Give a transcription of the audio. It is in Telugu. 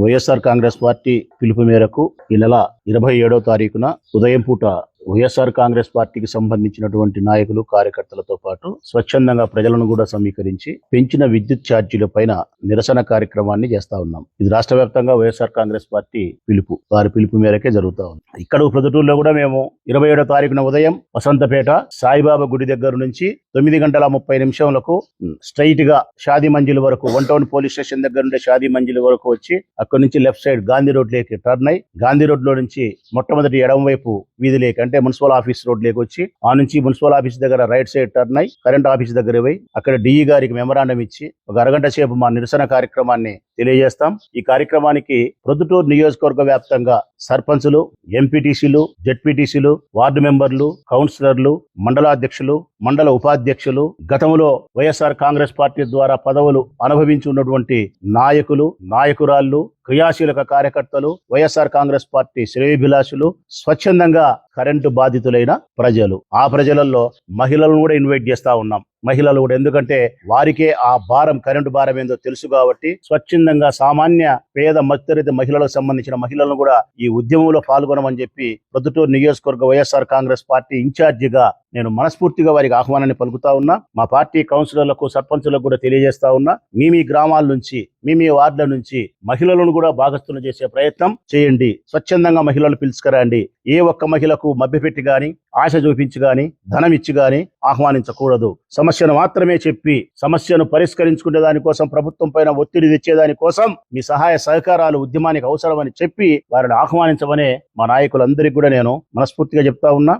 వైఎస్ఆర్ కాంగ్రెస్ పార్టీ పిలుపు మేరకు ఈ నెల ఇరవై ఏడవ తారీఖున ఉదయం పూట వైఎస్ఆర్ కాంగ్రెస్ పార్టీకి సంబంధించినటువంటి నాయకులు కార్యకర్తలతో పాటు స్వచ్ఛందంగా ప్రజలను కూడా సమీకరించి పెంచిన విద్యుత్ ఛార్జీల పైన నిరసన కార్యక్రమాన్ని చేస్తా ఉన్నాం. ఇది రాష్ట్ర వ్యాప్తంగా వైఎస్ఆర్ కాంగ్రెస్ పార్టీ పిలుపు. వారి పిలుపు మేరకే జరుగుతా ఉంది. ఇక్కడ ప్రొద్దుటూరులో కూడా మేము ఇరవై ఏడో తారీఖున ఉదయం వసంతపేట సాయిబాబా గుడి దగ్గర నుంచి తొమ్మిది గంటల ముప్పై నిమిషంలకు స్ట్రైట్గా షాదీ మంజిల్ వరకు వన్ టౌన్ పోలీస్ స్టేషన్ దగ్గర నుండి షాదీ మంజిల్ వరకు వచ్చి అక్కడి నుంచి లెఫ్ట్ సైడ్ గాంధీ రోడ్ లేకి టర్న్ అయి గాంధీ రోడ్లో నుంచి మొట్టమొదటి ఎడమ వీధి లేక అంటే మున్సిపల్ ఆఫీస్ రోడ్ లేకి వచ్చి ఆ నుంచి మున్సిపల్ ఆఫీస్ దగ్గర రైట్ సైడ్ టర్న్ అయి కరెంట్ ఆఫీస్ దగ్గర పోయి అక్కడ డిఈ గారికి మెమరాండం ఇచ్చి ఒక అరగంట సేపు మా నిరసన కార్యక్రమాన్ని తెలియజేస్తాం. ఈ కార్యక్రమానికి ప్రొద్దుటూరు నియోజకవర్గ వ్యాప్తంగా సర్పంచులు ఎంపీటీసీలు జెడ్పీటీసీలు వార్డు మెంబర్లు కౌన్సిలర్లు మండలాధ్యక్షులు మండల ఉపాధ్యక్షులు గతంలో వైఎస్ఆర్ కాంగ్రెస్ పార్టీ ద్వారా పదవులు అనుభవించి ఉన్నటువంటి నాయకులు నాయకురాళ్ళు క్రియాశీలక కార్యకర్తలు వైఎస్ఆర్ కాంగ్రెస్ పార్టీ శ్రేయభిలాషులు స్వచ్ఛందంగా కరెంటు బాధితులైన ప్రజలు. ఆ ప్రజలలో మహిళలను కూడా ఇన్వైట్ చేస్తా ఉన్నాం. మహిళలు కూడా. ఎందుకంటే వారికే ఆ భారం కరెంటు భారం ఏందో తెలుసు కాబట్టి స్వచ్ఛందంగా సామాన్య పేద మధ్యతరగతి మహిళలకు సంబంధించిన మహిళలను కూడా ఈ ఉద్యమంలో పాల్గొనమని చెప్పి ప్రొద్దుటూరు నియోజకవర్గ వైఎస్ఆర్ కాంగ్రెస్ పార్టీ ఇన్ఛార్జిగా నేను మనస్ఫూర్తిగా వారికి ఆహ్వానాన్ని పలుకుతా ఉన్నా మా పార్టీ కౌన్సిలర్లకు సర్పంచులకు కూడా తెలియజేస్తా ఉన్నా మీ మీ గ్రామాల నుంచి మీ మీ వార్డుల నుంచి మహిళలను కూడా భాగస్థులు చేసే ప్రయత్నం చేయండి. స్వచ్ఛందంగా మహిళలు పిలుచుకురండి. ఏ ఒక్క మహిళకు మభ్యపెట్టి గాని ఆశ చూపించి గాని ధనం ఇచ్చి గాని ఆహ్వానించకూడదు. సమస్యను మాత్రమే చెప్పి సమస్యను పరిష్కరించుకునే దానికోసం ప్రభుత్వం పైన ఒత్తిడి తెచ్చేదానికోసం మీ సహాయ సహకారాలు ఉద్యమానికి అవసరమని చెప్పి వారిని ఆహ్వానించమనే మా నాయకులందరికీ కూడా నేను మనస్ఫూర్తిగా చెప్తా ఉన్నా.